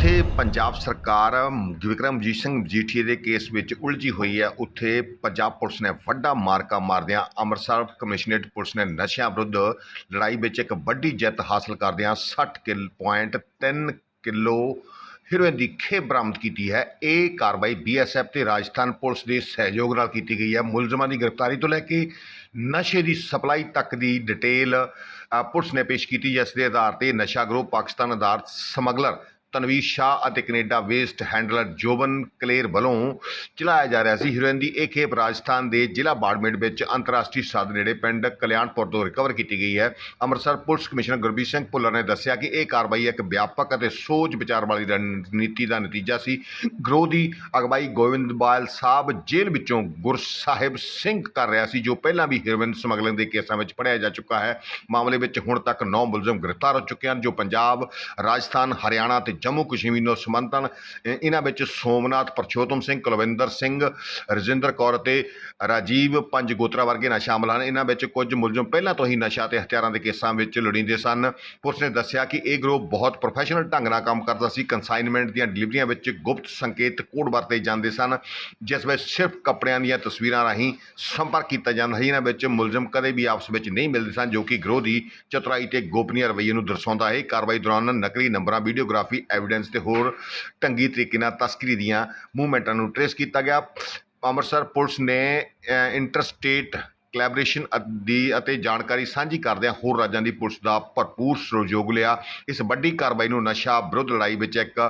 ਜਿੱਥੇ ਪੰਜਾਬ ਸਰਕਾਰ, ਵਿਕਰਮਜੀਤ ਸਿੰਘ ਮਜੀਠੀਆ ਦੇ ਕੇਸ ਵਿੱਚ ਉਲਝੀ ਹੋਈ ਹੈ। ਉੱਥੇ ਪੰਜਾਬ ਪੁਲਿਸ ਨੇ ਵੱਡਾ ਮਾਰਕਾ ਮਾਰਦਿਆਂ ਅੰਮ੍ਰਿਤਸਰ ਕਮਿਸ਼ਨਰੇਟ ਪੁਲਿਸ ਨੇ ਨਸ਼ਿਆਂ ਵਿਰੁੱਧ ਲੜਾਈ ਵਿੱਚ ਇੱਕ ਵੱਡੀ ਜਿੱਤ ਹਾਸਲ ਕਰਦਿਆਂ 60 ਕਿਲ, ਪੁਆਇੰਟ 3 ਕਿਲੋ ਹੀਰੋਇਨ ਦੀ ਖੇਪ ਬਰਾਮਦ ਕੀਤੀ ਹੈ। ਇਹ ਕਾਰਵਾਈ ਬੀਐਸਐਫ ਤੇ ਰਾਜਸਥਾਨ ਪੁਲਿਸ ਦੇ ਸਹਿਯੋਗ ਨਾਲ ਕੀਤੀ ਗਈ ਹੈ। ਮੁਲਜ਼ਮਾਂ ਦੀ ਗ੍ਰਿਫਤਾਰੀ ਤੋਂ ਲੈ ਕੇ ਨਸ਼ੇ ਦੀ ਸਪਲਾਈ ਤੱਕ ਦੀ ਡਿਟੇਲ ਪੁਲਿਸ ਨੇ ਪੇਸ਼ ਕੀਤੀ ਜਿਸ ਦੇ ਆਧਾਰ ਤੇ ਨਸ਼ਾ ਗਰੋਹ ਪਾਕਿਸਤਾਨ ਆਧਾਰਿਤ ਸਮਗਲਰ ਤਨਵੀਰ ਸ਼ਾਹ ਅਤੇ Canada based handler Joban Kaler ਵੱਲੋਂ ਚਲਾਇਆ ਜਾ ਰਿਹਾ ਸੀ ਹੀਰੋਇਨ ਦੀ ਇਹ ਖੇਪ ਰਾਜਸਥਾਨ ਦੇ ਜ਼ਿਲ੍ਹਾ ਬਾੜਮੇੜ ਵਿੱਚ ਅੰਤਰਰਾਸ਼ਟਰੀ ਸੱਦ ਨੇੜੇ ਪਿੰਡ ਕਲਿਆਣਪੁਰ ਤੋਂ ਰਿਕਵਰ ਕੀਤੀ ਗਈ ਹੈ। ਅੰਮ੍ਰਿਤਸਰ ਪੁਲਿਸ ਕਮਿਸ਼ਨਰ ਗੁਰਬੀਰ ਸਿੰਘ ਭੁੱਲਰ ਨੇ ਦੱਸਿਆ ਕਿ ਇਹ ਕਾਰਵਾਈ ਇੱਕ ਵਿਆਪਕ ਅਤੇ ਸੋਚ ਵਿਚਾਰ ਵਾਲੀ ਰਣਨੀਤੀ ਦਾ ਨਤੀਜਾ ਸੀ। ਗਰੋਹ ਦੀ ਅਗਵਾਈ ਗੋਇੰਦਵਾਲ ਸਾਹਿਬ ਜੇਲ੍ਹ ਵਿੱਚੋਂ ਗੁਰਸਾਹਿਬ ਸਿੰਘ ਕਰ ਰਿਹਾ ਸੀ, ਜੋ ਪਹਿਲਾਂ ਵੀ ਹੀਰੋਇਨ ਸਮਗਲਿੰਗ ਦੇ ਕੇਸਾਂ ਵਿੱਚ ਫੜਿਆ ਜਾ ਚੁੱਕਾ ਹੈ। ਮਾਮਲੇ ਵਿੱਚ ਹੁਣ ਤੱਕ 9 ਮੁਲਜ਼ਮ ਗ੍ਰਿਫਤਾਰ ਹੋ ਚੁੱਕੇ ਹਨ, ਜੋ ਪੰਜਾਬ, ਰਾਜਸਥਾਨ, ਹਰਿਆਣਾ ਅਤੇ ਜੰਮੂ ਕਸ਼ਮੀਰ ਨੂੰ ਸੰਬੰਧਤ ਹਨ ਇਹਨਾਂ ਵਿੱਚ ਸੋਮਨਾਥ, ਪਰਸ਼ੋਤਮ ਸਿੰਘ, ਕੁਲਵਿੰਦਰ ਸਿੰਘ, ਰਜਿੰਦਰ ਕੌਰ ਅਤੇ ਰਾਜੀਵ ਪੰਜ ਗੋਤਰਾ ਵਰਗੇ ਨਾ ਸ਼ਾਮਲ ਹਨ। ਇਹਨਾਂ ਵਿੱਚ ਕੁਝ ਮੁਲਜ਼ਮ ਪਹਿਲਾਂ ਤੋਂ ਹੀ ਨਸ਼ਾ ਤੇ ਹਥਿਆਰਾਂ ਦੇ ਕੇਸਾਂ ਵਿੱਚ ਲੋੜੀਂਦੇ ਸਨ। ਪੁਲਿਸ ਨੇ ਦੱਸਿਆ ਕਿ ਇਹ ਗਰੋਹ ਬਹੁਤ ਪ੍ਰੋਫੈਸ਼ਨਲ ਢੰਗ ਨਾਲ ਕੰਮ ਕਰਦਾ ਸੀ। ਕੰਸਾਈਨਮੈਂਟ ਦੀਆਂ ਡਿਲੀਵਰੀਆਂ ਵਿੱਚ ਗੁਪਤ ਸੰਕੇਤ ਕੋਡ ਵਰਤੇ ਜਾਂਦੇ ਸਨ, ਜਿਸ ਵਿੱਚ ਸਿਰਫ ਕੱਪੜਿਆਂ ਦੀਆਂ ਤਸਵੀਰਾਂ ਰਾਹੀਂ ਸੰਪਰਕ ਕੀਤਾ ਜਾਂਦਾ ਸੀ। ਇਹਨਾਂ ਵਿੱਚ ਮੁਲਜ਼ਮ ਕਦੇ ਵੀ ਆਪਸ ਵਿੱਚ ਨਹੀਂ ਮਿਲਦੇ ਸਨ, ਜੋ ਕਿ ਗਰੋਹ ਦੀ ਚਤੁਰਾਈ ਤੇ ਗੋਪਨੀय ਰਵੱਈਏ ਨੂੰ ਦਰਸਾਉਂਦਾ ਹੈ। ਕਾਰਵਾਈ ਦੌਰਾਨ ਨਕਲੀ ਨੰਬਰਾਂ, ਵੀਡੀਓਗ੍ਰਾਫੀ ਐਵੀਡੈਂਸ ਤੇ ਹੋਰ ਢੰਗੀ ਤਰੀਕੇ ਨਾਲ ਤਸਕਰੀ ਦੀਆਂ ਮੂਵਮੈਂਟਾਂ ਨੂੰ ਟਰੇਸ ਕੀਤਾ ਗਿਆ। ਅੰਮ੍ਰਿਤਸਰ ਪੁਲਿਸ ਨੇ ਇੰਟਰਸਟੇਟ ਕੋਲੈਬੋਰੇਸ਼ਨ ਦੀ ਅਤੇ ਜਾਣਕਾਰੀ ਸਾਂਝੀ ਕਰਦਿਆਂ ਹੋਰ ਰਾਜਾਂ ਦੀ ਪੁਲਿਸ ਦਾ ਭਰਪੂਰ ਸਹਿਯੋਗ ਲਿਆ। ਇਸ ਵੱਡੀ ਕਾਰਵਾਈ ਨੂੰ ਨਸ਼ਾ ਵਿਰੁੱਧ ਲੜਾਈ ਵਿੱਚ ਇੱਕ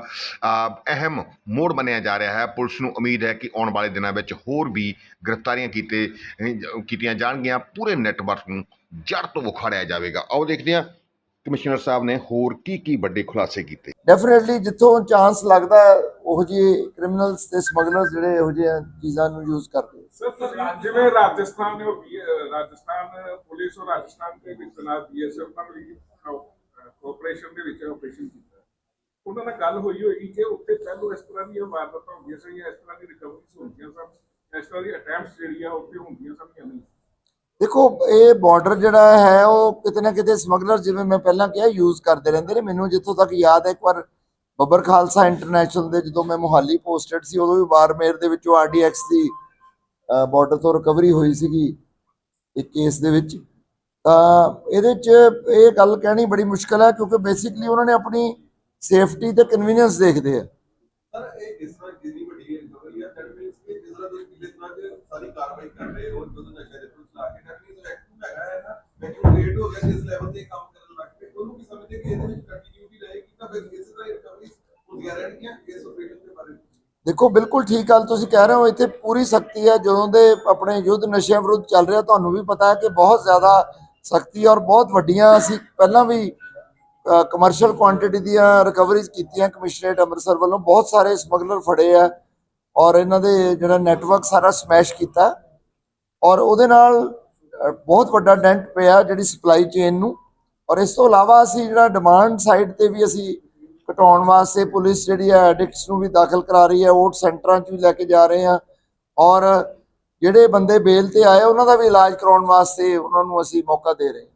ਅਹਿਮ ਮੋੜ ਮੰਨਿਆ ਜਾ ਰਿਹਾ ਹੈ। ਪੁਲਿਸ ਨੂੰ ਉਮੀਦ ਹੈ ਕਿ ਆਉਣ ਵਾਲੇ ਦਿਨਾਂ ਵਿੱਚ ਹੋਰ ਵੀ ਗ੍ਰਿਫਤਾਰੀਆਂ ਕੀਤੇ ਕੀਤੀਆਂ ਜਾਣਗੀਆਂ। ਪੂਰੇ ਨੈਟਵਰਕ ਨੂੰ ਜੜ ਤੋਂ ਉਖਾੜਿਆ ਜਾਵੇਗਾ। ਆਓ ਦੇਖਦੇ ਹਾਂ ਕਮਿਸ਼ਨਰ ਸਾਹਿਬ ਨੇ ਹੋਰ ਕੀ ਕੀ ਵੱਡੇ ਖੁਲਾਸੇ ਕੀਤੇ? ਡੈਫੀਨਿਟਲੀ ਜਿੱਥੋਂ ਚਾਂਸ ਲੱਗਦਾ ਉਹੋ ਜਿਹੇ ਕ੍ਰਿਮੀਨਲਸ ਤੇ ਸਮਗਲਰਸ ਜਿਹੜੇ ਇਹੋ ਜਿਹੀਆਂ ਚੀਜ਼ਾਂ ਨੂੰ ਯੂਜ਼ ਕਰਦੇ। ਸਰ ਜਿਵੇਂ ਰਾਜਸਥਾਨ ਨੇ ਰਾਜਸਥਾਨ ਪੁਲਿਸ ਔਰ ਰਾਜਸਥਾਨ ਦੇ ਵਿੱਚ ਨਾਲ ਬੀਐਸਐਫ ਨਾਲ ਵੀ ਕੋਆਪਰੇਸ਼ਨ ਦੇ ਵਿੱਚ ਆਪਰੇਸ਼ਨ ਕੀਤਾ। ਉਹਨਾਂ ਨਾਲ ਗੱਲ ਹੋਈ ਹੋਏਗੀ ਕਿ ਉੱਥੇ ਪਹਿਲੋਂ ਇਸ ਤਰ੍ਹਾਂ ਦੀਆਂ ਵਾਰਦਾਤਾਂ ਹੁੰਦੀਆਂ ਸੀ ਜਾਂ ਇਸ ਤਰ੍ਹਾਂ ਦੀ ਰਿਕਵਰੀਜ਼ ਹੁੰਦੀਆਂ ਸਨ ਇਸ ਤਰ੍ਹਾਂ ਦੀ ਅਟੈਂਪਟਸ ਜਿਹੜੀਆਂ ਉੱਥੇ ਹੁੰਦੀਆਂ ਸਨ ਜਾਂ ਨਹੀਂ। ਦੇਖੋ, ਇਹ ਬਾਰਡਰ ਜਿਹੜਾ ਹੈ, ਉਹ ਕਿਤੇ ਨਾ ਕਿਤੇ ਸਮਗਲਰ ਜਿਵੇਂ ਮੈਂ ਪਹਿਲਾਂ ਕਿਹਾ ਯੂਜ਼ ਕਰਦੇ ਰਹਿੰਦੇ ਨੇ। ਮੈਨੂੰ ਜਿੱਥੋਂ ਤੱਕ ਯਾਦ ਹੈ, ਇੱਕ ਵਾਰ ਬੱਬਰ ਖਾਲਸਾ ਇੰਟਰਨੈਸ਼ਨਲ ਦੇ ਜਦੋਂ ਮੈਂ ਮੁਹਾਲੀ ਪੋਸਟਡ ਸੀ, ਉਦੋਂ ਵੀ ਬਾਰਮੇਰ ਦੇ ਵਿੱਚੋਂ ਆਰਡੀਐਕਸ ਦੀ ਬਾਰਡਰ ਤੋਂ ਰਿਕਵਰੀ ਹੋਈ ਸੀਗੀ, ਇੱਕ ਕੇਸ ਦੇ ਵਿੱਚ। ਤਾਂ ਇਹਦੇ 'ਚ ਇਹ ਗੱਲ ਕਹਿਣੀ ਬੜੀ ਮੁਸ਼ਕਲ ਹੈ, ਕਿਉਂਕਿ ਬੇਸਿਕਲੀ ਉਹਨਾਂ ਨੇ ਆਪਣੀ ਸੇਫਟੀ ਤੇ ਕਨਵੀਨੀਅੰਸ ਦੇਖਦੇ ਆ। ਸਰ ਇਹ ਇਸ ਤਰ੍ਹਾਂ ਜਿੰਨੀ ਵੱਡੀ ਰਿਕਵਰੀ ਹੈ ਜਿਸ ਤਰ੍ਹਾਂ ਤੁਸੀਂ ਪਿਛਲੇ ਤਰ੍ਹਾਂ ਸਾਰੀ ਕਾਰਵਾਈ ਕਰ ਰਹੇ ਹੋ ਜਦੋਂ ਨਸ਼ਾ ਦੇ ਤੋਂ ਚਲਾ ਹੈਗਾ ਹੈ ਨਾ ਐਕਟਿਵ ਰੇਟ ਹੋ ਗਿਆ, ਜਿਸ ਲੈਵਲ ਤੇ ਕੰਮ ਕਰਨ ਲੱਗ ਪਏ। ਉਹਨੂੰ ਵੀ ਸਮਝਦੇ ਕਿ ਇਹਦੇ ਵਿੱਚ ਕੰਟੀਨਿਊਟੀ ਰਹੇਗੀ, ਤਾਂ ਫਿਰ ਇਸੇ ਤਰ੍ਹਾਂ ਰਿਕਵਰੀ ਹੁੰਦੀਆਂ ਰਹਿਣਗੀਆਂ ਇਸ ਆਪਰੇਸ਼ਨ ਦੇ ਬਾਰੇ ਦੇਖੋ, ਬਿਲਕੁਲ ਠੀਕ ਗੱਲ ਤੁਸੀਂ ਕਹਿ ਰਹੇ ਹੋ, ਇੱਥੇ ਪੂਰੀ ਸਖਤੀ ਹੈ। ਜਦੋਂ ਦੇ ਆਪਣੇ ਯੁੱਧ ਨਸ਼ਿਆਂ ਵਿਰੁੱਧ ਚੱਲ ਰਿਹਾ, ਤੁਹਾਨੂੰ ਵੀ ਪਤਾ ਹੈ ਕਿ ਬਹੁਤ ਜ਼ਿਆਦਾ ਸਖਤੀ ਔਰ ਬਹੁਤ ਵੱਡੀਆਂ ਅਸੀਂ ਪਹਿਲਾਂ ਵੀ ਕਮਰਸ਼ੀਅਲ ਕੁਆਂਟੀਟੀ ਦੀਆਂ ਰਿਕਵਰੀਜ਼ ਕੀਤੀਆਂ ਕਮਿਸ਼ਨਰੇਟ ਅੰਮ੍ਰਿਤਸਰ ਵੱਲੋਂ। ਬਹੁਤ ਸਾਰੇ ਸਮਗਲਰ ਫੜੇ ਆ ਔਰ ਇਹਨਾਂ ਦੇ ਜਿਹੜਾ ਨੈਟਵਰਕ ਸਾਰਾ ਸਮੈਸ਼ ਕੀਤਾ। ਔਰ ਉਹਦੇ ਨਾਲ ਬਹੁਤ ਵੱਡਾ ਡੈਂਟ ਪਿਆ ਜਿਹੜੀ ਸਪਲਾਈ ਚੇਨ ਨੂੰ। ਔਰ ਇਸ ਤੋਂ ਇਲਾਵਾ ਅਸੀਂ ਜਿਹੜਾ ਡਿਮਾਂਡ ਸਾਈਡ ਤੇ ਵੀ ਅਸੀਂ ਘਟਾਉਣ ਵਾਸਤੇ ਪੁਲਿਸ ਜਿਹੜੀ ਹੈ ਐਡਿਕਟਸ ਨੂੰ ਵੀ ਦਾਖਲ ਕਰਾ ਰਹੀ ਹੈ ਓਟ ਸੈਂਟਰਾਂ 'ਚ ਵੀ ਲੈ ਕੇ ਜਾ ਰਹੇ ਆ ਔਰ ਜਿਹੜੇ ਬੰਦੇ ਬੇਲ ਤੇ ਆਏ, ਉਹਨਾਂ ਦਾ ਵੀ ਇਲਾਜ ਕਰਾਉਣ ਵਾਸਤੇ ਉਹਨਾਂ ਨੂੰ ਅਸੀਂ ਮੌਕਾ ਦੇ ਰਹੇ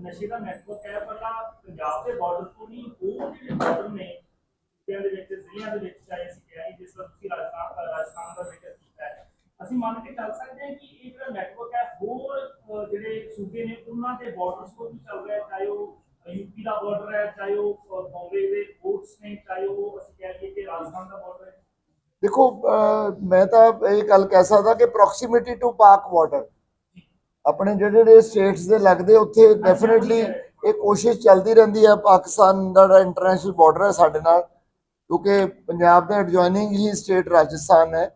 ਨਸ਼ੇ ਦਾ ਨੈਟਵਰਕ ਹੈ ਪਹਿਲਾਂ ਪੰਜਾਬ ਦੇ ਬਾਰਡਰ ਤੋਂ ਨਹੀਂ, ਹੋਰ ਜਿਹੜੇ ਬਾਰਡਰ ਨੇ ਸੂਬਿਆਂ ਦੇ ਵਿੱਚ ਜ਼ਿਲ੍ਹਿਆਂ ਦੇ ਵਿੱਚ ਚਾਹੇ ਅਸੀਂ ਕਹਿ ਜਿਸ ਤਰ੍ਹਾਂ ਤੁਸੀਂ ਰਾਜਸਥਾਨ ਰਾਜਸਥਾਨ ਦਾ ਜ਼ਿਕਰ ਕੀਤਾ ਹੈ ਅਸੀਂ ਮੰਨ ਕੇ ਚੱਲ ਸਕਦੇ ਹਾਂ ਕਿ ਇਹ ਜਿਹੜਾ ਨੈਟਵਰਕ ਹੈ ਹੋਰ ਅਹ, ਜਿਹੜੇ ਸੂਬੇ ਨੇ ਉਹਨਾਂ ਦੇ ਬਾਰਡਰਸ ਤੋਂ ਵੀ ਚੱਲ ਰਿਹਾ ਹੈ, ਚਾਹੇ ਉਹ ਯੂਪੀ ਦਾ ਬਾਰਡਰ ਹੈ ਚਾਹੇ ਉਹ ਅਹ, ਬੰਬੇ ਦੇ ਕੋਰਟਸ ਨੇ ਚਾਹੇ ਉਹ ਅਸੀਂ ਕਹਿ ਲਈਏ ਕਿ ਰਾਜਸਥਾਨ ਦਾ ਬਾਰਡਰ ਹੈ। ਦੇਖੋ ਅਹ, ਮੈਂ ਤਾਂ ਇਹ ਗੱਲ ਕਹਿ ਸਕਦਾ ਕਿ ਪ੍ਰੋਕਸੀਮਿਟੀ ਟੂ ਪਾਕ ਬਾਰਡਰ ਆਪਣੇ ਜਿਹੜੇ ਜਿਹੜੇ ਸਟੇਟਸ ਦੇ ਲੱਗਦੇ ਉੱਥੇ ਡੈਫੀਨਿਟਲੀ ਇਹ ਕੋਸ਼ਿਸ਼ ਚੱਲਦੀ ਰਹਿੰਦੀ ਹੈ ਪਾਕਿਸਤਾਨ ਦਾ ਜਿਹੜਾ ਇੰਟਰਨੈਸ਼ਨਲ ਬਾਰਡਰ ਹੈ ਸਾਡੇ ਨਾਲ। ਕਿਉਂਕਿ ਪੰਜਾਬ ਦੇ ਐਡਜੋਇਨਿੰਗ ਹੀ ਸਟੇਟ ਰਾਜਸਥਾਨ ਹੈ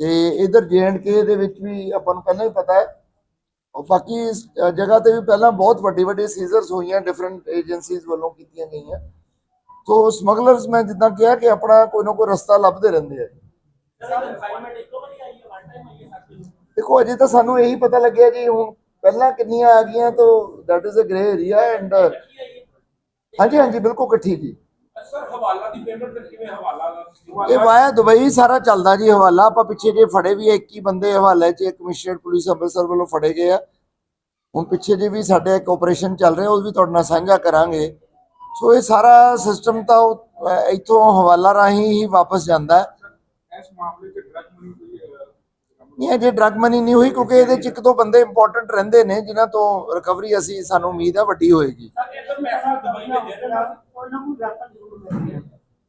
ਤੇ ਇਧਰ ਕੇ ਦੇ ਵਿੱਚ ਵੀ ਆਪਾਂ ਨੂੰ ਪਹਿਲਾਂ ਹੀ ਪਤਾ ਹੈ। ਔਰ ਬਾਕੀ ਇਸ ਜਗ੍ਹਾ ਤੇ ਵੀ ਪਹਿਲਾਂ ਬਹੁਤ ਵੱਡੀ ਵੱਡੀ ਸੀਜ਼ਰਸ ਹੋਈਆਂ ਡਿਫਰੈਂਟ ਏਜੰਸੀਜ਼ ਵੱਲੋਂ ਕੀਤੀਆਂ ਗਈਆਂ। ਸੋ ਸਮਗਲਰਸ ਮੈਂ ਜਿੱਦਾਂ ਕਿਹਾ ਕਿ ਆਪਣਾ ਕੋਈ ਨਾ ਕੋਈ ਰਸਤਾ ਲੱਭਦੇ ਰਹਿੰਦੇ ਆ। ਸਰ ਕਨਫਾਈਨਮੈਂਟ ਇੱਕੋ ਵਾਰੀ ਆਈ ਹੈ ਵਨ ਟਾਈਮ ਆਈ ਹੈ ਸਾਡੇ ਦੇਖੋ, ਅਜੇ ਤਾਂ ਸਾਨੂੰ ਇਹੀ ਪਤਾ ਲੱਗਿਆ ਜੀ, ਹੁਣ ਪਹਿਲਾਂ ਕਿੰਨੀਆਂ ਆ ਗਈਆਂ, ਤਾਂ that is a grey area and ਹਾਂਜੀ ਹਾਂਜੀ, ਬਿਲਕੁਲ ਇਕੱਠੀ ਜੀ। ਸਰ ਹਵਾਲਾ ਦੀ ਪੇਮੈਂਟ ਫਿਰ ਕਿਵੇਂ ਹਵਾਲਾ ਇਹ ਵਾਇਆ ਦੁਬਈ ਸਾਰਾ ਚੱਲਦਾ ਜੀ ਹਵਾਲਾ। ਆਪਾਂ ਪਿੱਛੇ ਜੇ ਫੜੇ ਵੀ ਆ, 21 ਬੰਦੇ ਹਵਾਲੇ 'ਚ ਕਮਿਸ਼ਨਰ ਪੁਲਿਸ ਅੰਮ੍ਰਿਤਸਰ ਵੱਲੋਂ ਫੜੇ ਗਏ ਆ। ਹੁਣ ਪਿੱਛੇ ਜੇ ਵੀ ਸਾਡੇ ਇੱਕ ਆਪਰੇਸ਼ਨ ਚੱਲ ਰਿਹਾ ਉਹ ਵੀ ਤੁਹਾਡੇ ਨਾਲ ਸਾਂਝਾ ਕਰਾਂਗੇ। ਸੋ ਇਹ ਸਾਰਾ ਸਿਸਟਮ ਤਾਂ ਇੱਥੋਂ ਹਵਾਲਾ ਰਾਹੀਂ ਹੀ ਵਾਪਸ ਜਾਂਦਾ। ਹੈ ਇਸ ਮਾਮਲੇ 'ਚ ਡਰਗ ਮਨੀ ਨਹੀਂ ਅਜੇ ਡਰਗ ਮਨੀ ਨਹੀਂ ਹੋਈ ਕਿਉਂਕਿ ਇਹਦੇ ਚ ਇੱਕ ਦੋ ਬੰਦੇ ਇੰਪੋਰਟੈਂਟ ਰਹਿੰਦੇ ਨੇ ਜਿਨ੍ਹਾਂ ਤੋਂ ਰਿਕਵਰੀ ਅਸੀਂ ਸਾਨੂੰ ਉਮੀਦ ਹੈ ਵੱਡੀ ਹੋਏਗੀ। ਸਰ ਇਹ ਤਾਂ ਪੈਸਾ ਦਵਾਈ ਦੇ ਦੇ ਕੋਈ ਨਾ ਕੋਈ ਵੈਪਨ ਜ਼ਰੂਰ ਮਿਲਦੀ ਹੈ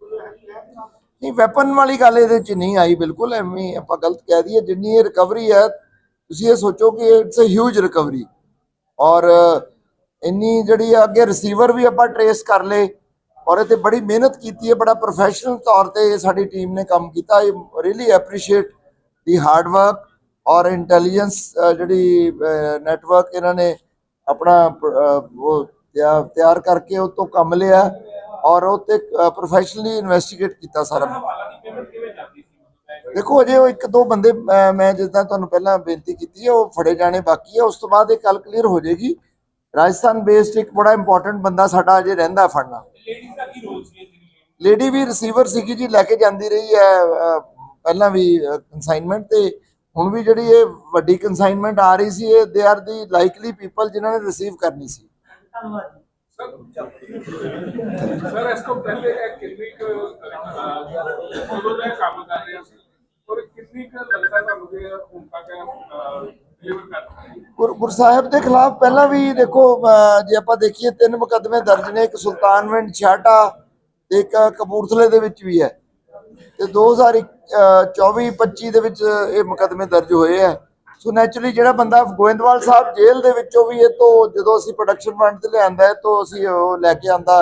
ਕੋਈ ਹੈਗੀ ਹੈ ਕਿ ਨਾ ਨਹੀਂ ਵੈਪਨ ਵਾਲੀ ਗੱਲ ਇਹਦੇ ਚ ਨਹੀਂ ਆਈ ਬਿਲਕੁਲ ਐਵੇਂ ਆਪਾਂ ਗਲਤ ਕਹਿ ਦਈਏ ਜਿੰਨੀ ਇਹ ਰਿਕਵਰੀ ਹੈ ਤੁਸੀਂ ਇਹ ਸੋਚੋ ਕਿ ਇਟਸ ਅ ਹਿਊਜ ਰਿਕਵਰੀ ਔਰ ਇੰਨੀ ਜਿਹੜੀ ਆ ਅੱਗੇ ਰਿਸੀਵਰ ਵੀ ਆਪਾਂ ਟਰੇਸ ਕਰ ਲਏ ਔਰ ਇਹ ਤੇ ਬੜੀ ਮਿਹਨਤ ਕੀਤੀ ਹੈ ਬੜਾ ਪ੍ਰੋਫੈਸ਼ਨਲ ਤੌਰ ਤੇ ਸਾਡੀ ਟੀਮ ਨੇ ਕੰਮ ਕੀਤਾ। I really appreciate the hard work ਔਰ ਇੰਟੈਲੀਜੈਂਸ ਜਿਹੜੀ ਨੈਟਵਰਕ ਇਹਨਾਂ ਨੇ ਆਪਣਾ ਅਹ, ਉਹ ਤਿਆ- ਤਿਆਰ ਕਰਕੇ ਉਹ ਤੋਂ ਕੰਮ ਲਿਆ। ਔਰ ਉਹ ਤੇ ਪ੍ਰੋਫੈਸ਼ਨਲੀ ਇਨਵੈਸਟੀਗੇਟ ਕੀਤਾ ਸਾਰਾ। ਹਵਾਲਾ ਦੀ ਪੇਮੈਂਟ ਕਿਵੇਂ ਜਾਂਦੀ ਸੀ? ਦੇਖੋ ਅਜੇ ਉਹ ਇੱਕ ਦੋ ਬੰਦੇ ਮੈਂ ਜਿੱਦਾਂ ਤੁਹਾਨੂੰ ਪਹਿਲਾਂ ਬੇਨਤੀ ਕੀਤੀ ਹੈ ਉਹ ਫੜੇ ਜਾਣੇ ਬਾਕੀ ਹੈ ਉਸ ਤੋਂ ਬਾਅਦ ਇਹ ਕੱਲ ਕਲੀਅਰ ਹੋ ਜਾਏਗੀ। ਰਾਜਸਥਾਨ ਬੇਸਡ ਇੱਕ ਬੜਾ ਇੰਪੋਰਟੈਂਟ ਬੰਦਾ ਸਾਡਾ ਅਜੇ ਰਹਿੰਦਾ ਫੜਨਾ। ਲੇਡੀਜ਼ ਦਾ ਕੀ ਰੋਲ ਸੀ ਇਸ ਦੀ? ਲੇਡੀ ਵੀ ਰਿਸੀਵਰ ਸੀਗੀ ਜੀ ਲੈ ਕੇ ਜਾਂਦੀ ਰਹੀ ਹੈ ਪਹਿਲਾਂ ਵੀ ਕਨਸਾਈਨਮੈਂਟ ਤੇ। ਹੁਣ ਵੀ ਜਿਹੜੀ ਇਹ ਵੱਡੀ ਕਨਸਾਈਨਮੈਂਟ ਆ ਰਹੀ ਸੀ ਇਹ they are the likely people ਜਿਨ੍ਹਾਂ ਨੇ ਰਿਸੀਵ ਕਰਨੀ ਸੀ। ਧੰਨਵਾਦ। ਸਰ ਸਰ ਇਸ ਤੋਂ ਪਹਿਲੇ ਇਹ ਕਿੰਨੀ ਕੁ ਉਦੋਂ ਦਾ ਕੰਮ ਕਰ ਰਿਹਾ ਸੀ ਔਰ ਕਿੰਨੀ ਕੁ ਲੱਗਦਾ ਤੁਹਾਨੂੰ ਕਿ ਹੁਣ ਤੱਕ ਗੁਰ ਸਾਹਿਬ ਦੇ ਖਿਲਾਫ ਪਹਿਲਾਂ ਵੀ ਦੇਖੋ ਅਹ, ਜੇ ਆਪਾਂ ਦੇਖੀਏ ਤਿੰਨ ਮੁਕੱਦਮੇ ਦਰਜ ਨੇ ਇੱਕ ਸੁਲਤਾਨਵਿੰਡ ਛਾਟਾ ਤੇ ਇੱਕ ਕਪੂਰਥਲੇ ਦੇ ਵਿੱਚ ਵੀ ਹੈ। ਤੇ 2024 25 ਦੇ ਵਿੱਚ ਇਹ ਮੁਕੱਦਮੇ ਦਰਜ ਹੋਏ ਹੈ। ਸੋ ਨੈਚੁਰਲੀ ਜਿਹੜਾ ਬੰਦਾ ਗੋਇੰਦਵਾਲ ਸਾਹਿਬ ਜੇਲ੍ਹ ਦੇ ਵਿੱਚੋਂ ਵੀ ਇਹ ਤੋਂ ਜਦੋਂ ਅਸੀਂ ਪ੍ਰੋਡਕਸ਼ਨ ਫੰਡ ਤੇ ਲਿਆਂਦਾ ਹੈ ਤੋਂ ਅਸੀਂ ਉਹ ਲੈ ਕੇ ਆਂਦਾ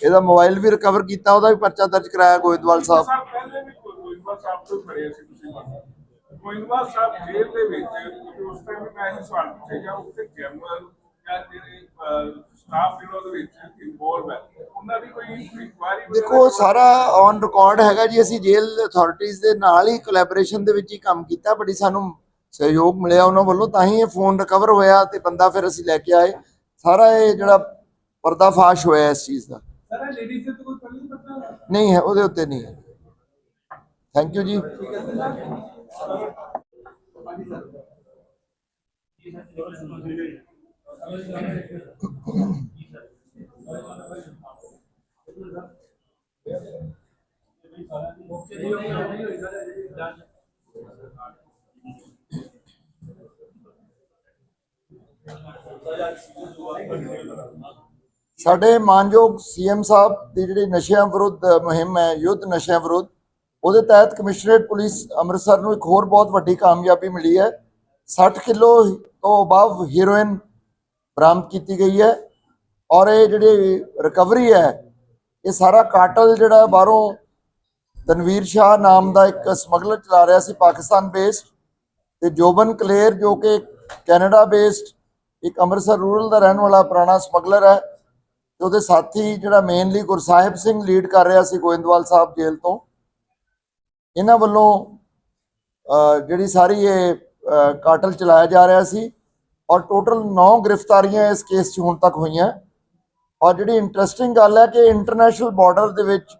ਇਹਦਾ ਮੋਬਾਈਲ ਵੀ ਰਿਕਵਰ ਕੀਤਾ ਉਹਦਾ ਵੀ ਪਰਚਾ ਦਰਜ ਕਰਾਇਆ ਗੋਇੰਦਵਾਲ ਸਾਹਿਬ। ਪਹਿਲੇ ਵੀ ਗੋਇੰਦਵਾਲ ਸਾਹਿਬ ਤੋਂ ਫੜੇ ਸੀ ਤੁਸੀਂ ਗੋਇੰਦਵਾਲ ਸਾਹਿਬ ਜੇਲ੍ਹ ਦੇ ਵਿੱਚ ਕਿਉਂਕਿ ਉਸ ਟਾਈਮ ਮੈਂ ਇਹ ਸਵਾਲ ਪੁੱਛਿਆ ਜਾਂ ਉੱਥੇ ਜਨਰਲ ਜਾਂ ਜਿਹੜੇ ਸਟਾਫ ਜਿਹੜਾ ਉਹਦੇ ਵਿੱਚ ਇਨਵੋਲਵ ਹੈ ਉਹਨਾਂ ਦੀ ਕੋਈ ਇਨਕੁਆਇਰੀ ਦੇਖੋ ਸਾਰਾ ਔਨ ਰਿਕਾਰਡ ਹੈਗਾ ਜੀ ਅਸੀਂ ਜੇਲ੍ਹ ਅਥਾਰਟੀਆਂ ਦੇ ਨਾਲ ਹੀ ਕੋਲੈਬੋਰੇਸ਼ਨ ਦੇ ਵਿੱਚ ਹੀ ਕੰਮ ਕੀਤਾ ਬੜੀ ਸਾਨੂੰ ਸਹਿਯੋਗ ਮਿਲਿਆ ਉਹਨਾਂ ਵੱਲੋਂ ਤਾਂ ਹੀ ਇਹ ਫੋਨ ਰਿਕਵਰ ਹੋਇਆ ਤੇ ਬੰਦਾ ਫਿਰ ਅਸੀਂ ਲੈ ਕੇ ਆਏ। ਸਾਰਾ ਇਹ ਜਿਹੜਾ ਪਰਦਾਫਾਸ਼ ਹੋਇਆ ਇਸ ਚੀਜ਼ ਦਾ। ਸਰ ਲੇਡੀਜ਼ ਦੇ ਤਾਂ ਕੋਈ ਪਹਿਲੇ ਪਤਾ ਨਹੀਂ ਹੈ ਉਹਦੇ ਉੱਤੇ ਨਹੀਂ ਹੈ। ਥੈਂਕ ਯੂ ਜੀ। ਸਾਡੇ ਮਾਨਯੋਗ ਸੀਐਮ ਸਾਹਿਬ ਦੀ ਜਿਹੜੀ ਨਸ਼ਿਆਂ ਵਿਰੁੱਧ ਮੁਹਿੰਮ ਹੈ, ਯੁੱਧ ਨਸ਼ਿਆਂ ਵਿਰੁੱਧ, ਉਹਦੇ ਤਹਿਤ ਕਮਿਸ਼ਨਰੇਟ ਪੁਲਿਸ ਅੰਮ੍ਰਿਤਸਰ ਨੂੰ ਇੱਕ ਹੋਰ ਬਹੁਤ ਵੱਡੀ ਕਾਮਯਾਬੀ ਮਿਲੀ ਹੈ। 60 ਕਿਲੋ ਤੋਂ ਅਬਵ ਹੀਰੋਇਨ ਬਰਾਮਦ ਕੀਤੀ ਗਈ ਹੈ ਔਰ ਇਹ ਜਿਹੜੀ ਰਿਕਵਰੀ ਹੈ, ਇਹ ਸਾਰਾ ਕਾਟਲ ਜਿਹੜਾ ਬਾਹਰੋਂ ਤਨਵੀਰ ਸ਼ਾਹ ਨਾਮ ਦਾ ਇੱਕ ਸਮਗਲਰ ਚਲਾ ਰਿਹਾ ਸੀ ਪਾਕਿਸਤਾਨ ਬੇਸਡ ਤੇ ਜੋਬਨ ਕਲੇਰ ਜੋ ਕਿ ਕੈਨੇਡਾ ਬੇਸਡ ਇੱਕ ਅੰਮ੍ਰਿਤਸਰ ਰੂਰਲ ਦਾ ਰਹਿਣ ਵਾਲਾ ਪੁਰਾਣਾ ਸਮਗਲਰ ਹੈ ਤੇ ਉਹਦੇ ਸਾਥੀ ਜਿਹੜਾ ਮੇਨਲੀ ਗੁਰਸਾਹਿਬ ਸਿੰਘ ਲੀਡ ਕਰ ਰਿਹਾ ਸੀ ਗੋਇੰਦਵਾਲ ਸਾਹਿਬ ਜੇਲ੍ਹ ਤੋਂ। ਇਹਨਾਂ ਵੱਲੋਂ ਜਿਹੜੀ ਸਾਰੀ ਇਹ ਕਾਟਲ ਚਲਾਇਆ ਜਾ ਰਿਹਾ ਸੀ ਔਰ ਟੋਟਲ 9 ਗ੍ਰਿਫਤਾਰੀਆਂ ਇਸ ਕੇਸ 'ਚ ਹੁਣ ਤੱਕ ਹੋਈਆਂ। ਔਰ ਜਿਹੜੀ ਇੰਟਰਸਟਿੰਗ ਗੱਲ ਹੈ ਕਿ ਇੰਟਰਨੈਸ਼ਨਲ ਬਾਰਡਰ ਦੇ ਵਿੱਚ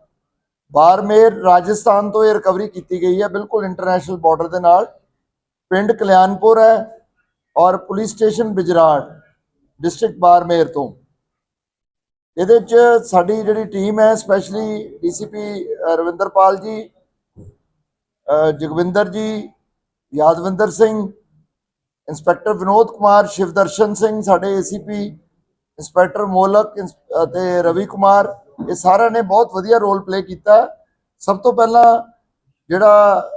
ਬਾਰਮੇਰ ਰਾਜਸਥਾਨ ਤੋਂ ਇਹ ਰਿਕਵਰੀ ਕੀਤੀ ਗਈ ਹੈ, ਬਿਲਕੁਲ ਇੰਟਰਨੈਸ਼ਨਲ ਬਾਰਡਰ ਦੇ ਨਾਲ। ਪਿੰਡ ਕਲਿਆਣਪੁਰ ਹੈ ਔਰ police station Bijrar, district Barmer ਤੋਂ। ਇਹਦੇ ਚ ਸਾਡੀ ਜਿਹੜੀ ਟੀਮ ਹੈ, specially DCP Ravinderpal ji Jagwinder ji, Yadvinder Singh, inspector Vinod Kumar, Shivdarshan Singh ਸਾਡੇ ਏਸੀਪੀ, ਇੰਸਪੈਕਟਰ ਮੋਲਕ, ਇੰਸ- ਅਤੇ ਰਵੀ ਕੁਮਾਰ, ਇਹ ਸਾਰਿਆਂ ਨੇ ਬਹੁਤ ਵਧੀਆ ਰੋਲ ਪਲੇ ਕੀਤਾ। ਸਭ ਤੋਂ ਪਹਿਲਾਂ ਜਿਹੜਾ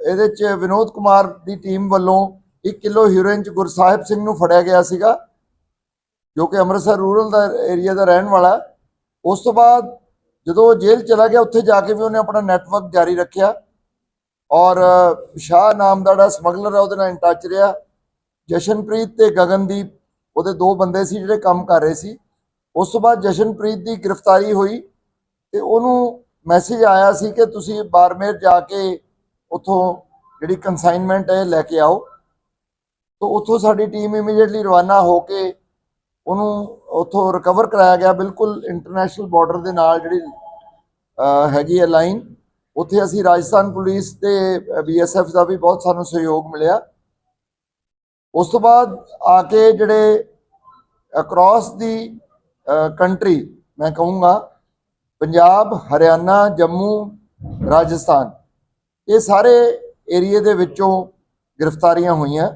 ਇਹਦੇ ਚ ਵਿਨੋਦ ਕੁਮਾਰ ਦੀ ਟੀਮ ਵੱਲੋਂ 1 ਕਿਲੋ ਹੀਰੋਇਨ ਚ ਗੁਰਸਾਹਿਬ ਸਿੰਘ ਨੂੰ ਫੜਿਆ ਗਿਆ ਸੀਗਾ, ਜੋ ਕਿ ਅੰਮ੍ਰਿਤਸਰ ਰੂਰਲ ਦਾ ਏਰੀਆ ਦਾ ਰਹਿਣ ਵਾਲਾ। ਉਸ ਤੋਂ ਬਾਅਦ ਜਦੋਂ ਉਹ ਜੇਲ੍ਹ ਚਲਾ ਗਿਆ, ਉੱਥੇ ਜਾ ਕੇ ਵੀ ਉਹਨੇ ਆਪਣਾ ਨੈਟਵਰਕ ਜਾਰੀ ਰੱਖਿਆ। ਔਰ ਸ਼ਾਹ ਨਾਮ ਦਾ ਜਿਹੜਾ ਸਮਗਲਰ ਹੈ ਉਹਦੇ ਨਾਲ ਇਨ ਟੱਚ ਰਿਹਾ। ਜਸ਼ਨਪ੍ਰੀਤ ਤੇ ਗਗਨਦੀਪ, ਉਹਦੇ ਦੋ ਬੰਦੇ ਸੀ ਜਿਹੜੇ ਕੰਮ ਕਰ ਰਹੇ ਸੀ। ਉਸ ਤੋਂ ਬਾਅਦ ਜਸ਼ਨਪ੍ਰੀਤ ਦੀ ਗ੍ਰਿਫਤਾਰੀ ਹੋਈ ਤੇ ਉਹਨੂੰ ਮੈਸੇਜ ਆਇਆ ਸੀ ਕਿ ਤੁਸੀਂ ਬਾਰਮੇਰ ਜਾ ਕੇ ਉੱਥੋਂ ਜਿਹੜੀ ਕਨਸਾਈਨਮੈਂਟ ਹੈ ਲੈ ਕੇ ਆਓ। ਤੋਂ ਉੱਥੋਂ ਸਾਡੀ ਟੀਮ ਇਮੀਡੀਏਟਲੀ ਰਵਾਨਾ ਹੋ ਕੇ ਉਹਨੂੰ ਉੱਥੋਂ ਰਿਕਵਰ ਕਰਾਇਆ ਗਿਆ। ਬਿਲਕੁਲ ਇੰਟਰਨੈਸ਼ਨਲ ਬਾਰਡਰ ਦੇ ਨਾਲ ਜਿਹੜੀ ਹੈਗੀ ਹੈ ਲਾਈਨ ਉੱਥੇ ਅਸੀਂ ਰਾਜਸਥਾਨ ਪੁਲਿਸ ਤੇ ਬੀਐਸਐਫ ਦਾ ਵੀ ਬਹੁਤ ਸਾਨੂੰ ਸਹਿਯੋਗ ਮਿਲਿਆ। ਉਸ ਤੋਂ ਬਾਅਦ ਆ ਕੇ ਜਿਹੜੇ ਅਕ੍ਰੋਸ ਦੀ ਕੰਟਰੀ ਮੈਂ ਕਹੂੰਗਾ ਪੰਜਾਬ, ਹਰਿਆਣਾ, ਜੰਮੂ, ਰਾਜਸਥਾਨ, ਇਹ ਸਾਰੇ ਏਰੀਏ ਦੇ ਵਿੱਚੋਂ ਗ੍ਰਿਫਤਾਰੀਆਂ ਹੋਈਆਂ।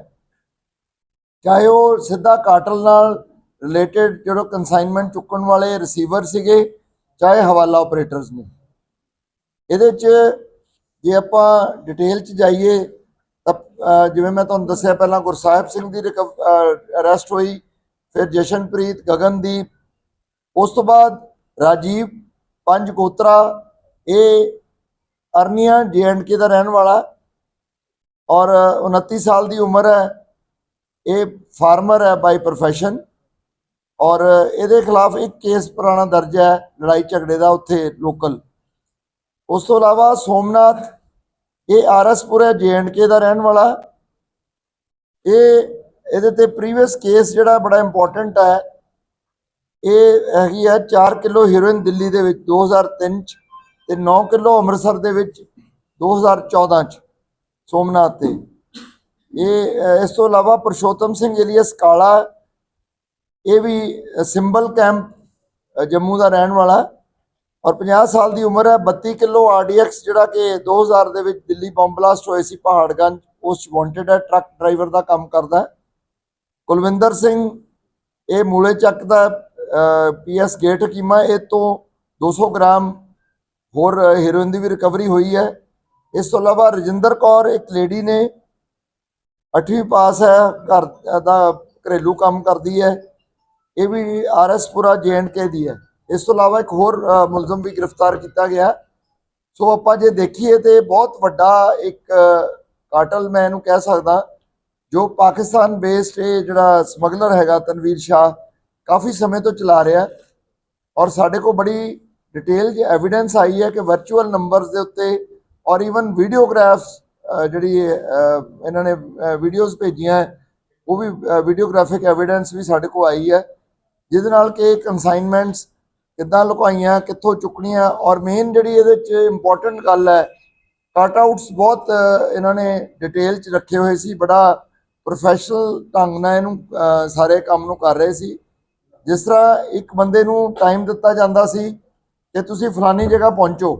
ਚਾਹੇ ਉਹ ਸਿੱਧਾ ਕਾਟਲ ਨਾਲ ਰਿਲੇਟਡ ਜਿਹੜਾ ਕਨਸਾਈਨਮੈਂਟ ਚੁੱਕਣ ਵਾਲੇ ਰਿਸੀਵਰ ਸੀਗੇ, ਚਾਹੇ ਹਵਾਲਾ ਆਪਰੇਟਰਸ ਨੇ। ਇਹਦੇ 'ਚ ਜੇ ਆਪਾਂ ਡਿਟੇਲ 'ਚ ਜਾਈਏ, ਤਾਂ ਜਿਵੇਂ ਮੈਂ ਤੁਹਾਨੂੰ ਦੱਸਿਆ ਪਹਿਲਾਂ ਗੁਰਸਾਹਿਬ ਸਿੰਘ ਦੀ ਅਰੈਸਟ ਹੋਈ, ਫਿਰ ਜਸ਼ਨਪ੍ਰੀਤ, ਗਗਨਦੀਪ, ਉਸ ਤੋਂ ਬਾਅਦ ਰਾਜੀਵ, ਪੰਜ ਗੋਤਰਾ, ਇਹ ਅਰਨੀਆ ਕੇ ਦਾ ਰਹਿਣ ਵਾਲਾ, ਔਰ 29 ਸਾਲ ਦੀ ਉਮਰ ਹੈ। ਇਹ ਫਾਰਮਰ ਹੈ ਬਾਈ ਪ੍ਰੋਫੈਸ਼ਨ ਔਰ ਇਹਦੇ ਖਿਲਾਫ ਇੱਕ ਕੇਸ ਪੁਰਾਣਾ ਦਰਜ ਹੈ ਲੜਾਈ ਝਗੜੇ ਦਾ ਉੱਥੇ ਲੋਕਲ ਉਸ ਤੋਂ ਇਲਾਵਾ ਸੋਮਨਾਥ, ਇਹ ਆਰਐਸਪੁਰ ਹੈ ਕੇ ਦਾ ਰਹਿਣ ਵਾਲਾ। ਇਹ ਇਹਦੇ ਤੇ ਪ੍ਰੀਵੀਅਸ ਕੇਸ ਜਿਹੜਾ ਬੜਾ ਇੰਪੋਰਟੈਂਟ ਹੈ, ਇਹ ਹੈਗੀ ਹੈ 4 ਕਿਲੋ ਹੀਰੋਇਨ ਦਿੱਲੀ ਦੇ ਵਿੱਚ 2003 ਚ ਤੇ 9 ਕਿਲੋ ਅੰਮ੍ਰਿਤਸਰ ਦੇ ਵਿੱਚ 2014 ਚ, ਸੋਮਨਾਥ ਤੇ। ਇਹ ਇਸ ਤੋਂ ਇਲਾਵਾ ਪਰਸ਼ੋਤਮ ਸਿੰਘ ਏਲੀਅਸ ਕਾਲਾ, ਇਹ ਵੀ ਸਿੰਬਲ ਕੈਂਪ ਜੰਮੂ ਦਾ ਰਹਿਣ ਵਾਲਾ ਔਰ 50 ਸਾਲ ਦੀ ਉਮਰ ਹੈ 32 ਕਿਲੋ ਆਰਡੀਐਕਸ ਜਿਹੜਾ ਕਿ 2000 ਦੇ ਵਿੱਚ ਦਿੱਲੀ ਬੰਬ ਬਲਾਸਟ ਹੋਏ ਸੀ ਪਹਾੜਗੰਜ ਉਸ ਵਾਂਟਡ ਹੈ, ਟਰੱਕ ਡਰਾਈਵਰ ਦਾ ਕੰਮ ਕਰਦਾ ਕੁਲਵਿੰਦਰ ਸਿੰਘ, ਇਹ ਮੂਲੇ ਚੱਕ ਦਾ ਪੀਐਸ ਗੇਟ ਹਕੀਮਾ, ਇਹ ਤੋਂ 200 ਗ੍ਰਾਮ ਹੋਰ ਹੀਰੋਇਨ ਦੀ ਵੀ ਰਿਕਵਰੀ ਹੋਈ ਹੈ। ਇਸ ਤੋਂ ਇਲਾਵਾ ਰਜਿੰਦਰ ਕੌਰ, ਇੱਕ ਲੇਡੀ ਨੇ 8ਵੀਂ ਪਾਸ ਹੈ, ਘਰ ਦਾ ਘਰੇਲੂ ਕੰਮ ਕਰਦੀ ਹੈ। ਇਹ ਵੀ ਆਰਐਸਪੁਰਾ ਕੇ ਦੀ ਹੈ। ਇਸ ਤੋਂ ਇਲਾਵਾ ਇੱਕ ਹੋਰ ਮੁਲਜ਼ਮ ਵੀ ਗ੍ਰਿਫਤਾਰ ਕੀਤਾ ਗਿਆ ਸੋ ਆਪਾਂ ਜੇ ਦੇਖੀਏ ਤੇ ਬਹੁਤ ਵੱਡਾ ਇੱਕ ਕਾਟਲ ਮੈਂ ਇਹਨੂੰ ਕਹਿ ਸਕਦਾ, ਜੋ ਪਾਕਿਸਤਾਨ ਬੇਸਡ ਇਹ ਜਿਹੜਾ ਸਮਗਲਰ ਹੈਗਾ ਤਨਵੀਰ ਸ਼ਾਹ, ਕਾਫੀ ਸਮੇਂ ਤੋਂ ਚਲਾ ਰਿਹਾ ਔਰ ਸਾਡੇ ਕੋਲ ਬੜੀ ਡਿਟੇਲ ਜੀ ਐਵੀਡੈਂਸ ਆਈ ਹੈ ਕਿ ਵਰਚੁਅਲ ਨੰਬਰਸ ਦੇ ਉੱਤੇ ਔਰ ਈਵਨ ਵੀਡੀਓਗ੍ਰਾਫਸ ਜਿਹੜੀ ਇਹਨਾਂ ਨੇ ਵੀਡੀਓਜ਼ ਭੇਜੀਆਂ ਉਹ ਵੀ ਵੀਡੀਓਗ੍ਰਾਫਿਕ ਐਵੀਡੈਂਸ ਵੀ ਸਾਡੇ ਕੋਲ ਆਈ ਹੈ, ਜਿਹਦੇ ਨਾਲ ਕਿ ਕਨਸਾਈਨਮੈਂਟਸ ਕਿੱਦਾਂ ਲੁਕਾਈਆਂ, ਕਿੱਥੋਂ ਚੁੱਕਣੀਆਂ, ਔਰ ਮੇਨ ਜਿਹੜੀ ਇਹਦੇ ਚ ਇੰਪੋਰਟੈਂਟ ਗੱਲ ਹੈ ਕਟ ਆਊਟਸ ਬਹੁਤ ਇਹਨਾਂ ਨੇ ਡਿਟੇਲ ਚ ਰੱਖੇ ਹੋਏ ਸੀ, ਬੜਾ ਪ੍ਰੋਫੈਸ਼ਨਲ ਢੰਗ ਨਾਲ ਇਹਨੂੰ ਸਾਰੇ ਕੰਮ ਨੂੰ ਕਰ ਰਹੇ ਸੀ। ਜਿਸ ਤਰ੍ਹਾਂ ਇੱਕ ਬੰਦੇ ਨੂੰ ਟਾਈਮ ਦਿੱਤਾ ਜਾਂਦਾ ਸੀ ਕਿ ਤੁਸੀਂ ਫਲਾਨੀ ਜਗ੍ਹਾ ਪਹੁੰਚੋ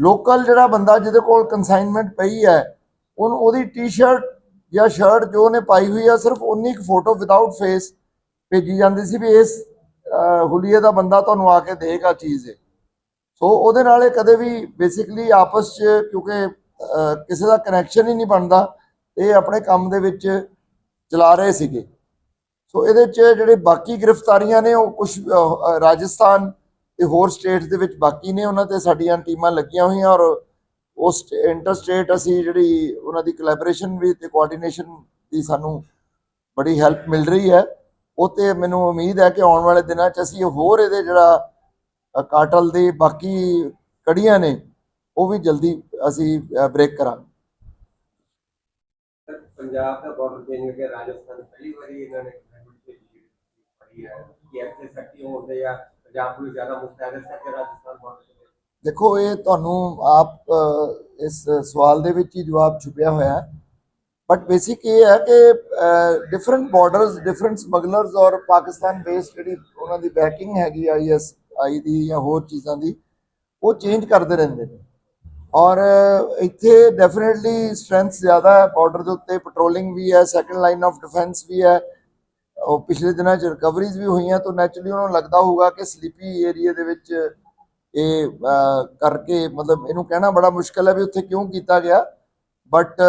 ਲੋਕਲ ਜਿਹੜਾ ਬੰਦਾ ਜਿਹਦੇ ਕੋਲ ਕਨਸਾਈਨਮੈਂਟ ਪਈ ਹੈ, ਉਹਨੂੰ ਉਹਦੀ ਟੀ-ਸ਼ਰਟ ਜਾਂ ਸ਼ਰਟ ਜੋ ਉਹਨੇ ਪਾਈ ਹੋਈ ਆ, ਸਿਰਫ ਉਨੀ ਕੁ ਫੋਟੋ ਵਿਦਆਊਟ ਫੇਸ ਭੇਜੀ ਜਾਂਦੀ ਸੀ ਵੀ ਇਸ ਹੁਲੀਏ ਦਾ ਬੰਦਾ ਤੁਹਾਨੂੰ ਆ ਕੇ ਦੇਗਾ ਚੀਜ਼ ਹੈ ਸੋ ਉਹਦੇ ਨਾਲ ਇਹ ਕਦੇ ਵੀ ਬੇਸਿਕਲੀ ਆਪਸ ਚ ਕਿਉਂਕਿ ਕਿਸੇ ਦਾ ਕਨੈਕਸ਼ਨ ਹੀ ਨਹੀਂ ਬਣਦਾ, ਇਹ ਆਪਣੇ ਕੰਮ ਦੇ ਵਿੱਚ ਚਲਾ ਰਹੇ ਸੀਗੇ। ਸੋ ਇਹਦੇ ਚ ਜਿਹੜੇ ਬਾਕੀ ਗ੍ਰਿਫਤਾਰੀਆਂ ਨੇ, ਉਹ ਕੁਝ ਰਾਜਸਥਾਨ ਤੇ ਹੋਰ ਸਟੇਟਸ ਦੇ ਵਿੱਚ ਬਾਕੀ ਨੇ ਉਹਨਾਂ ਤੇ ਸਾਡੀਆਂ ਟੀਮਾਂ ਲੱਗੀਆਂ ਹੋਈਆਂ ਔਰ ਉਸ ਇੰਟਰ ਸਟੇਟ ਅਸੀਂ ਜਿਹੜੀ ਉਹਨਾਂ ਦੀ ਕੋਲੈਬੋਰੇਸ਼ਨ ਵੀ ਤੇ ਕੋਆਰਡੀਨੇਸ਼ਨ ਦੀ ਸਾਨੂੰ ਬੜੀ ਹੈਲਪ ਮਿਲ ਰਹੀ ਹੈ। ਉਹ ਤੇ ਮੈਨੂੰ ਉਮੀਦ ਹੈ ਕਿ ਆਉਣ ਵਾਲੇ ਦਿਨਾਂ 'ਚ ਅਸੀਂ ਹੋਰ ਇਹਦੇ ਜਿਹੜਾ ਕਾਟਲ ਦੇ ਬਾਕੀ ਕੜੀਆਂ ਨੇ, ਉਹ ਵੀ ਜਲਦੀ ਅਸੀਂ ਬ੍ਰੇਕ ਕਰਾਂਗੇ। ਪੰਜਾਬ ਦਾ ਬਾਰਡਰ ਚੇਂਜ ਹੋ ਗਿਆ ਰਾਜਸਥਾਨ ਪਹਿਲੀ ਵਾਰੀ ਇਹਨਾਂ ਨੇ ਕਮਿਟ ਭੇਜੀ ਹੈ, ਕਿ ਐਸੇ ਸਖਤੀ ਹੁੰਦੇ ਆ? ਪੰਜਾਬ ਨੂੰ ਜ਼ਿਆਦਾ ਮੁਸਤੈਦ ਹੈ ਕਿ ਰਾਜਸਥਾਨ ਬਾਰਡਰ ਦੇਖੋ, ਇਹ ਤੁਹਾਨੂੰ ਆਪ ਇਸ ਸਵਾਲ ਦੇ ਵਿੱਚ ਹੀ ਜਵਾਬ ਛੁਪਿਆ ਹੋਇਆ ਹੈ। ਬਟ ਬੇਸਿਕ ਇਹ ਹੈ ਕਿ ਡਿਫਰੈਂਟ ਬਾਰਡਰਸ ਡਿਫਰੈਂਟ ਸਮਗਲਰਸ ਔਰ ਪਾਕਿਸਤਾਨ ਬੇਸਡ ਜਿਹੜੀ ਉਹਨਾਂ ਦੀ ਬੈਕਿੰਗ ਹੈਗੀ ਆਈਐਸ ਆਈ ਦੀ ਜਾਂ ਹੋਰ ਚੀਜ਼ਾਂ ਦੀ, ਉਹ ਚੇਂਜ ਕਰਦੇ ਰਹਿੰਦੇ ਨੇ। ਔਰ ਇੱਥੇ ਡੈਫੀਨਿਟਲੀ ਸਟਰੈਂਥ ਜ਼ਿਆਦਾ ਹੈ ਬਾਰਡਰ ਦੇ ਉੱਤੇ ਪੈਟਰੋਲਿੰਗ ਵੀ ਹੈ ਸੈਕੰਡ ਲਾਈਨ ਆਫ ਡਿਫੈਂਸ ਵੀ ਹੈ। ਉਹ ਪਿਛਲੇ ਦਿਨਾਂ 'ਚ ਰਿਕਵਰੀਜ਼ ਵੀ ਹੋਈਆਂ ਤਾਂ ਨੈਚੁਰਲੀ ਉਹਨਾਂ ਨੂੰ ਲੱਗਦਾ ਹੋਊਗਾ ਕਿ ਸਲੀਪੀ ਏਰੀਆ ਦੇ ਵਿੱਚ ਇਹ ਕਰਕੇ ਮਤਲਬ ਇਹਨੂੰ ਕਹਿਣਾ ਬੜਾ ਮੁਸ਼ਕਲ ਹੈ ਵੀ ਉੱਥੇ ਕਿਉਂ ਕੀਤਾ ਗਿਆ। ਬਟ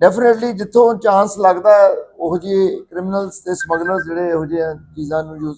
ਡੈਫੀਨਿਟਲੀ ਜਿੱਥੋਂ ਚਾਂਸ ਲੱਗਦਾ, ਉਹੋ ਜਿਹੇ ਕ੍ਰਿਮੀਨਲਸ ਤੇ ਸਮਗਲਰਸ ਜਿਹੜੇ ਇਹੋ ਜਿਹੇ ਚੀਜ਼ਾਂ ਨੂੰ ਯੂਜ਼